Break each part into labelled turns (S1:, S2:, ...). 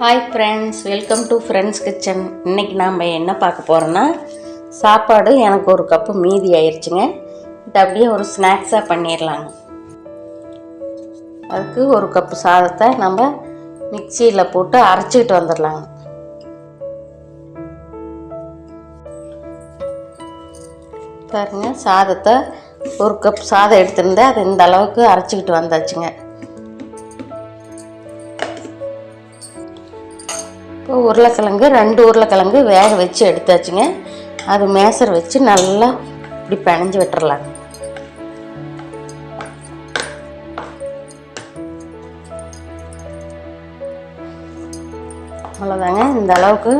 S1: Hi friends welcome to friends kitchen இன்றைக்கி நாம் என்ன பார்க்க போகிறோன்னா சாப்பாடு எனக்கு ஒரு கப்பு மீதி ஆயிடுச்சுங்க இது அப்படியே ஒரு ஸ்நாக்ஸாக பண்ணிடலாங்க அதுக்கு ஒரு கப்பு சாதத்தை நம்ம மிக்சியில் போட்டு அரைச்சிக்கிட்டு வந்துடலாங்க பாருங்கள் சாதத்தை ஒரு கப் சாதம் எடுத்திருந்தேன். அது இந்த அளவுக்கு அரைச்சிக்கிட்டு வந்தாச்சுங்க. இப்போ உருளைக்கிழங்கு ரெண்டு உருளைக்கிழங்கு வேக வச்சு எடுத்தாச்சுங்க. அது மேசர் வச்சு நல்லா இப்படி பிணைஞ்சு விட்டுறலாங்க அவ்வளோதாங்க. இந்த அளவுக்கு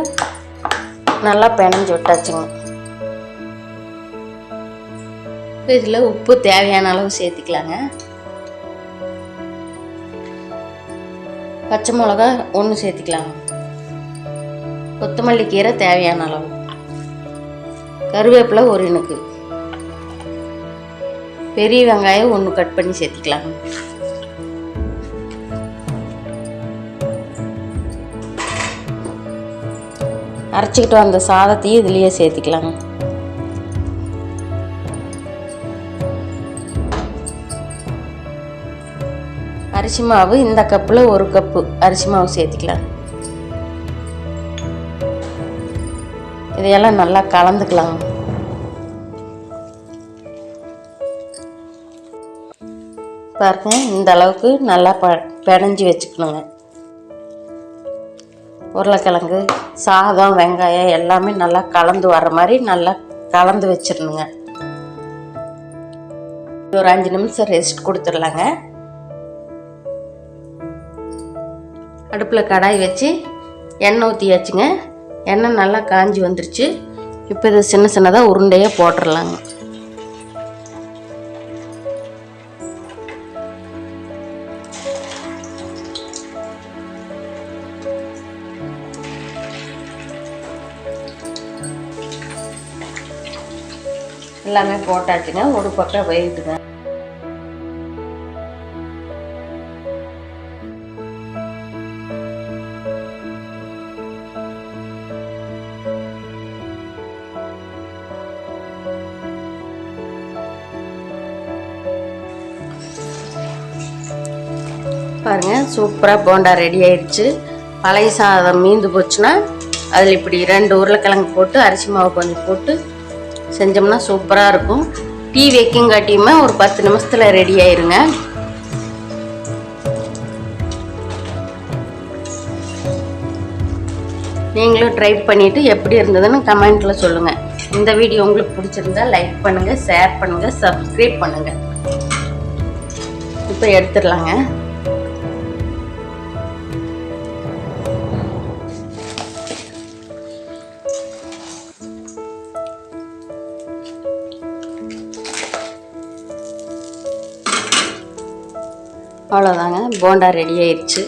S1: நல்லா பிணைஞ்சு விட்டாச்சுங்க. இதில் உப்பு தேவையான அளவு சேர்த்திக்கலாங்க. பச்சை மிளகா ஒன்று சேர்த்திக்கலாங்க. கொத்தமல்லி கீரை தேவையான அளவு. கருவேப்பிலை ஒரு இணுக்கு. பெரிய வெங்காயம் ஒன்று கட் பண்ணி சேர்த்திக்கலாங்க அரைச்சிக்கிட்டு வந்த சாதத்தையும் இதுலேயே சேர்த்திக்கலாங்க அரிசி மாவு இந்த கப்பில் ஒரு கப்பு அரிசி மாவு சேர்த்திக்கலாம். இதையெல்லாம் நல்லா கலந்துக்கலாங்க பாருங்க இந்த அளவுக்கு நல்லா ப பிணைஞ்சி வச்சுக்கணுங்க. உருளைக்கிழங்கு சாதம் வெங்காயம் எல்லாமே நல்லா கலந்து வர மாதிரி நல்லா கலந்து வச்சிடணுங்க. ஒரு அஞ்சு நிமிஷம் ரெஸ்ட் கொடுத்துடலாங்க. அடுப்பில் கடாய் வச்சு எண்ணெய் ஊற்றியாச்சுங்க எண்ணெய் நல்லா காஞ்சி வந்துருச்சு. இப்போ இதை சின்ன சின்னதாக உருண்டையாக போட்டுடலாங்க எல்லாமே போட்டாச்சுங்க. ஒரு பக்கம் வெயிட்டுங்க. பாருங்க. சூப்பராக போண்டா ரெடி ஆயிடுச்சு பழைய சாதம் மீந்து போச்சுன்னா அதில் இப்படி ரெண்டு உருளைக்கிழங்கு போட்டு அரிசி மாவு கொஞ்சம் போட்டு செஞ்சோம்னா சூப்பராக இருக்கும். டீ வைக்கிங்காட்டியுமே ஒரு பத்து நிமிஷத்தில் ரெடி ஆயிருங்க. நீங்களும் ட்ரை பண்ணிவிட்டு எப்படி இருந்ததுன்னு கமெண்ட்டில் சொல்லுங்கள் இந்த வீடியோ உங்களுக்கு பிடிச்சிருந்தா லைக் பண்ணுங்கள் ஷேர் பண்ணுங்கள் சப்ஸ்கிரைப் பண்ணுங்கள் இப்போ எடுத்துடலாங்க. அவ்வளோதாங்க போண்டா ரெடி ஆயிடுச்சு